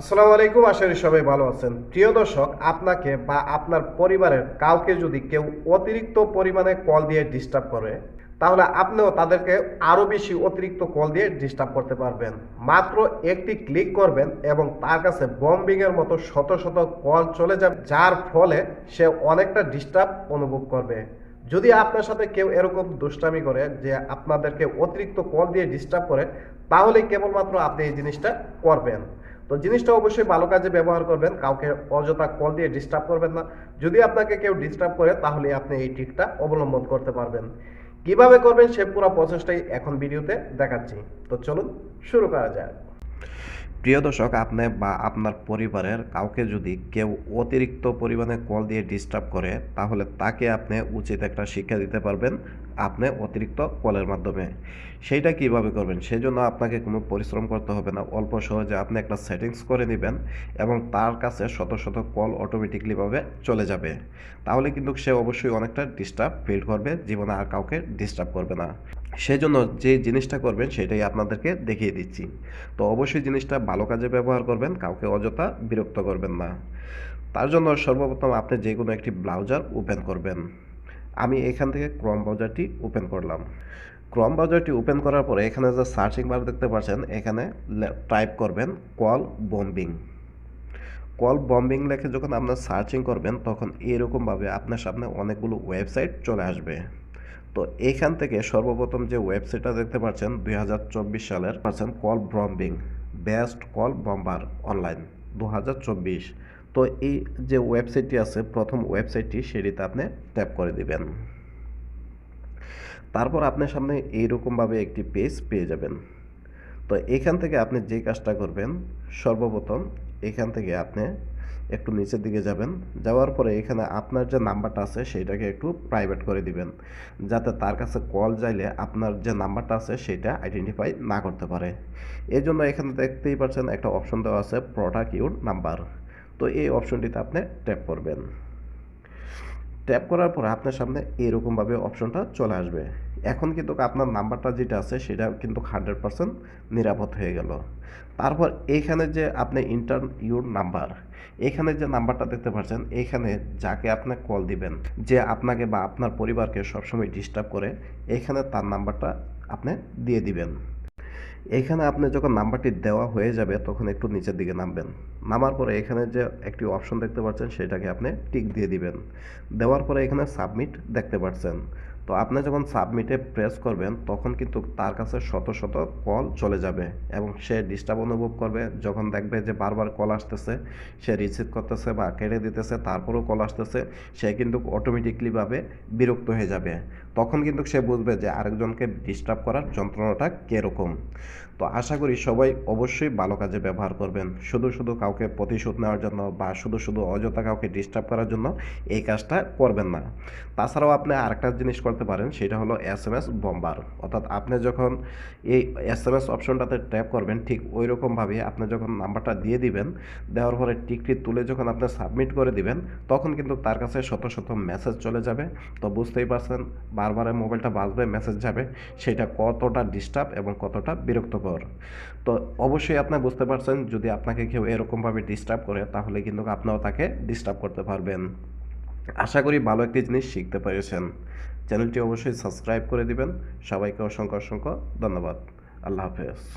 আসসালামু আলাইকুম, আশা করি সবাই ভালো আছেন। প্রিয় দর্শক, আপনাকে বা আপনার পরিবারের কাউকে যদি কেউ অতিরিক্ত পরিমাণে কল দিয়ে ডিস্টার্ব করে, তাহলে আপনিও তাদেরকে আরও বেশি অতিরিক্ত কল দিয়ে ডিস্টার্ব করতে পারবেন। মাত্র একটি ক্লিক করবেন এবং তার কাছে বম্বিংয়ের মতো শত শত কল চলে যাবে, যার ফলে সে অনেকটা ডিস্টার্ব অনুভব করবে। যদি আপনার সাথে কেউ এরকম দুষ্টামি করে যে আপনাদেরকে অতিরিক্ত কল দিয়ে ডিস্টার্ব করে, তাহলে কেবলমাত্র আপনি এই জিনিসটা করবেন। তো জিনিসটা অবশ্যই ভালো কাজে ব্যবহার করবেন, কাউকে অযথা কল দিয়ে ডিস্টার্ব করবেন না। যদি আপনাকে কেউ ডিস্টার্ব করে, তাহলে আপনি এই ট্রিকটা অবলম্বন করতে পারবেন। কীভাবে করবেন সে পুরো প্রসেসটাই এখন ভিডিওতে দেখাচ্ছি। তো চলুন শুরু করা যাক। প্রিয় দর্শক, আপনি বা আপনার পরিবারের কাউকে যদি কেউ অতিরিক্ত পরিমাণে কল দিয়ে ডিস্টার্ব করে, তাহলে তাকে আপনি উচিত একটা শিক্ষা দিতে পারবেন আপনি অতিরিক্ত কলের মাধ্যমে। সেইটা কীভাবে করবেন? সেই জন্য আপনাকে কোনো পরিশ্রম করতে হবে না। অল্প সহজে আপনি একটা সেটিংস করে নেবেন এবং তার কাছে শত শত কল অটোমেটিকলিভাবে চলে যাবে। তাহলে কিন্তু সে অবশ্যই অনেকটা ডিস্টার্ব ফিল করবে, জীবনে আর কাউকে ডিস্টার্ব করবে না। সেই জন্য যে জিনিসটা করবেন সেটাই আপনাদেরকে দেখিয়ে দিচ্ছি। তো অবশ্যই জিনিসটা ভালো কাজে ব্যবহার করবেন, কাউকে অযথা বিরক্ত করবেন না। তার জন্য সর্বপ্রথম আপনি যে কোনো একটি ব্লাউজার ওপেন করবেন। আমি এখান থেকে ক্রম ব্রাউজারটি ওপেন করলাম। ক্রম ব্রাউজারটি ওপেন করার পরে এখানে যে সার্চিং বার দেখতে পাচ্ছেন, এখানে টাইপ করবেন কল বম্বিং। কল বম্বিং লেখে যখন আপনার সার্চিং করবেন, তখন এরকমভাবে আপনার সামনে অনেকগুলো ওয়েবসাইট চলে আসবে। তো এইখান থেকে সর্বপ্রথম যে ওয়েবসাইটটা দেখতে পাচ্ছেন দুই হাজার চব্বিশ সালের পাচ্ছেন call bombing best call bomber online দু হাজার চব্বিশ। তো এই যে ওয়েবসাইটটি আছে, প্রথম ওয়েবসাইটটি সেটিতে আপনি ট্যাপ করে দিবেন। তারপর আপনার সামনে এইরকমভাবে একটি পেজ পেয়ে যাবেন। তো এখান থেকে আপনি যে কাজটা করবেন, সর্বপ্রথম এখান থেকে আপনি একটু নিচের দিকে যাবেন। যাওয়ার পরে এখানে আপনার যে নাম্বারটা আছে, সেইটাকে একটু প্রাইভেট করে দিবেন। যাতে তার কাছে কল যাইলে আপনার যে নাম্বারটা আছে, সেটা আইডেন্টিফাই না করতে পারে। এই জন্য এখানে দেখতেই পাচ্ছেন একটা অপশন দেওয়া আছে প্রোডাক্ট ইউর নাম্বার তো এই অপশনটিতে আপনি ট্যাপ করবেন। ট্যাপ করার পর আপনার সামনে এরকমভাবে অপশনটা চলে আসবে। এখন কিন্তু আপনার নাম্বারটা যেটা আছে, সেটা কিন্তু হান্ড্রেড পারসেন্ট নিরাপদ হয়ে গেল। তারপর এইখানে যে আপনি ইন্টার ইউর নাম্বার এখানে যে নাম্বারটা দেখতে পাচ্ছেন এখানে যাকে আপনি কল দিবেন, যে আপনাকে বা আপনার পরিবারকে সবসময় ডিস্টার্ব করে এখানে তার নাম্বারটা আপনি দিয়ে দিবেন। এখানে আপনি যখন নাম্বারটি দেওয়া হয়ে যাবে, তখন একটু নিচের দিকে নামবেন। নামার পরে এখানে যে একটি অপশন দেখতে পাচ্ছেন, সেটাকে আপনি টিক দিয়ে দিবেন। দেওয়ার পরে এখানে সাবমিট দেখতে পাচ্ছেন। তো আপনি যখন সাবমিটে প্রেস করবেন, তখন কিন্তু তার কাছে শত শত কল চলে যাবে এবং সে ডিস্টার্ব অনুভব করবে। যখন দেখবে যে বারবার কল আসতেছে, সে রিসিভ করতেছে বা কেটে দিতেছে, তারপরেও কল আসতেছে, সে কিন্তু অটোমেটিকলিভাবে বিরক্ত হয়ে যাবে। তখন কিন্তু সে বুঝবে যে আরেকজনকে ডিস্টার্ব করার যন্ত্রণাটা কীরকম। তো আশা করি সবাই অবশ্যই ভালো কাজে ব্যবহার করবেন। শুধু শুধু কাউকে প্রতিশোধ নেওয়ার জন্য বা শুধু শুধু অযথা কাউকে ডিস্টার্ব করার জন্য এই কাজটা করবেন না। তাছাড়াও আপনি আরেকটা জিনিস করতে পারেন, সেটা হলো এস এম এস বম্বার অর্থাৎ আপনি যখন এই এস এম এস অপশনটাতে ট্যাপ করবেন, ঠিক ওই রকমভাবে আপনি যখন নাম্বারটা দিয়ে দিবেন, দেওয়ার পরে টিকটি তুলে যখন আপনি সাবমিট করে দিবেন, তখন কিন্তু তার কাছে শত শত মেসেজ চলে যাবে। তো বুঝতেই পারছেন, বারবার মোবাইলটা বাজবে মেসেজ যাবে। সেটা কতটা ডিস্টার্ব এবং কতটা বিরক্ত বিরক্তকর। তো অবশ্যই আপনি বুঝতে পারছেন, যদি আপনাকে কেউ এরকমভাবে ডিস্টার্ব করে, তাহলে কিন্তু আপনিও তাকে ডিস্টার্ব করতে পারবেন। আশা করি ভালো একটি জিনিস শিখতে পেরেছেন। চ্যানেলটি অবশ্যই সাবস্ক্রাইব করে দিবেন। সবাইকে অসংখ্য অসংখ্য ধন্যবাদ। আল্লাহ হাফেজ।